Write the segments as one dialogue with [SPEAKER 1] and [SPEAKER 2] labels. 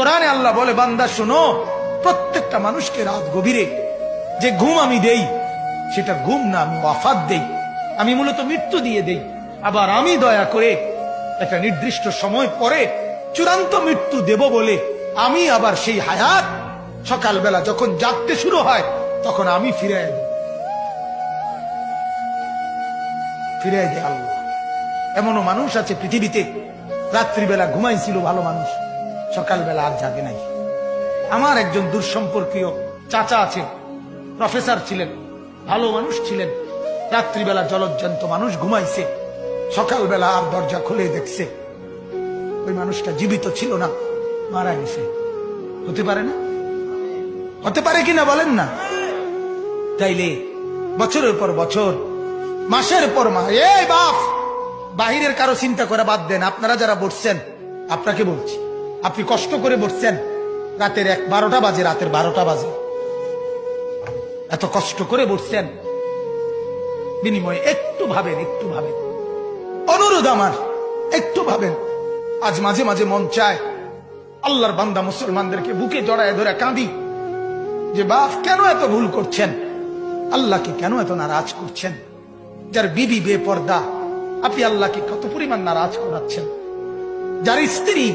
[SPEAKER 1] কোরআনে আল্লাহ বলে, বান্দা, শোনো, প্রত্যেকটা মানুষকে রাত গভীরে যে ঘুম আমি দেই, সেটা ঘুম না, আমি ওয়াফাত দেই। আমি মূলত মৃত্যু দিয়ে দেই। আবার আমি দয়া করে একটা নির্দিষ্ট সময় পরে চূড়ান্ত মৃত্যু দেব বলে আমি আবার সেই হায়াত সকালবেলা যখন জাগতে শুরু হয়, তখন আমি ফিরে ফিরে দেয় আল্লাহ। এমনও মানুষ আছে পৃথিবীতে, রাত্রিবেলা ঘুমাইছিল ভালো মানুষ। সকালবেলা আর জাগে নাই। আমার একজন দূরসম্পর্কীয় চাচা আছে প্রফেসর ছিলেন, ভালো মানুষ ছিলেন, রাত্রিবেলা জলজ্জান্ত মানুষ ঘুমাইছে, সকালবেলা আর দরজা খুলে দেখছে। ওই মানুষটা জীবিত ছিল না, মারা গেছে। হতে পারে না? হতে পারে কিনা বলেন না? তাইলে বছরের পর বছর, মাসের পর মাস বাপ! বাহিরের কারও চিন্তা করে বাদ দেন, আপনারা যারা বসছেন, আপনাকে বলছি। আপনি কষ্ট করে বসছেন। রাতের এক বারোটা বাজে, রাতের বারোটা বাজে। এত কষ্ট করে বসছেন। বিনিময়ে একটু ভাবেন একটু ভাবেন। অনুরোধ আমার, একটু ভাবেন। আজ মাঝে মাঝে মন চায়, আল্লাহর বান্দা মুসলমানদেরকে বুকে জড়ায় ধরে কাঁদি। যে, বাপ, কেন এত ভুল করছেন? আল্লাহকে কেন এত নারাজ করছেন? যার বিবি বেপর্দা, আপনি আল্লাহকে কত পরিমাণ নারাজ করাচ্ছেন? যার স্ত্রী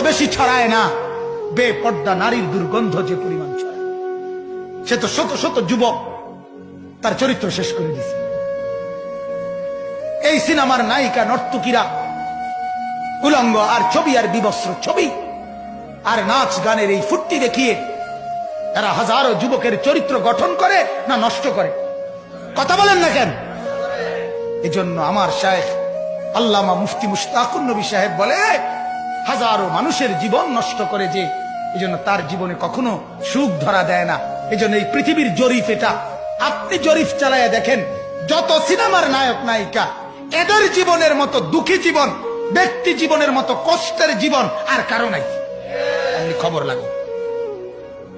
[SPEAKER 1] বেশি ছড়ায় না। বেপর্দা নারীর দুর্গন্ধ যে পরিমাণ ছড়ায়। সে তো শত শত যুবক তার চরিত্র শেষ করে দিছে এই সিনেমার নায়িকা, নর্তকীরা, উলঙ্গ আর ছবি আর বিবস্ত্র ছবি আর নাচ গানের এই ফুর্তি দেখিয়ে এরা হাজারো যুবকের চরিত্র গঠন করে না নষ্ট করে। কথা বলেন না কেন? এজন্য আমার শায়েখ আল্লামা মুফতি মুশতাকুর নবী সাহেব বলে হাজারো মানুষের জীবন নষ্ট করে যে, এজন্য তার জীবনে কখনো সুখ ধরা দেয় না। এজন্য এই পৃথিবীর জরিফ এটা। আপনি জরিফ চালায় দেখেন, যত সিনেমার নায়ক, নায়িকা, এদের জীবনের মতো দুঃখী জীবন, ব্যক্তি জীবনের মতো কষ্টের জীবন আর কারও নাই। আপনি খবর লাগান।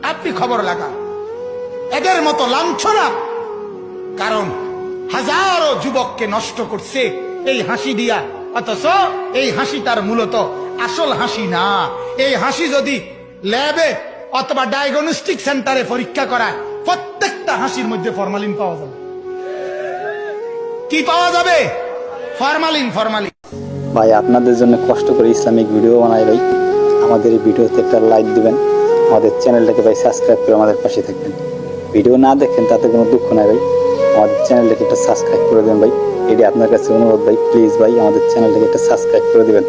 [SPEAKER 1] আপনি খবর লাগান। এদের মতো লাঞ্ছনা। কারণ হাজারো যুবককে নষ্ট করছে এই হাসি দিয়া। অথচ এই হাসি তার মূলত আসল হাসি না। এই হাসি যদি ল্যাবে অথবা ডায়াগনস্টিক সেন্টারে পরীক্ষা করায়, প্রত্যেকটা হাসির মধ্যে ফরমালিন পাওয়া যাবে। কি পাওয়া যাবে? ফরমালিন ফরমালিন
[SPEAKER 2] ভাই, আপনাদের জন্য কষ্ট করে ইসলামিক ভিডিও বানাই ভাই। আমাদের এই ভিডিওতে একটা লাইক দিবেন। আমাদের চ্যানেলটাকে ভাই সাবস্ক্রাইব করে আমাদের পাশে থাকবেন। ভিডিও না দেখেন তাতে কোনো দুঃখ নাই ভাই। আমাদের চ্যানেলটাকে একটা সাবস্ক্রাইব করে দেবেন ভাই। এটি আপনার কাছে অনুরোধ ভাই। প্লিজ ভাই, আমাদের চ্যানেলটাকে একটা সাবস্ক্রাইব করে দিবেন।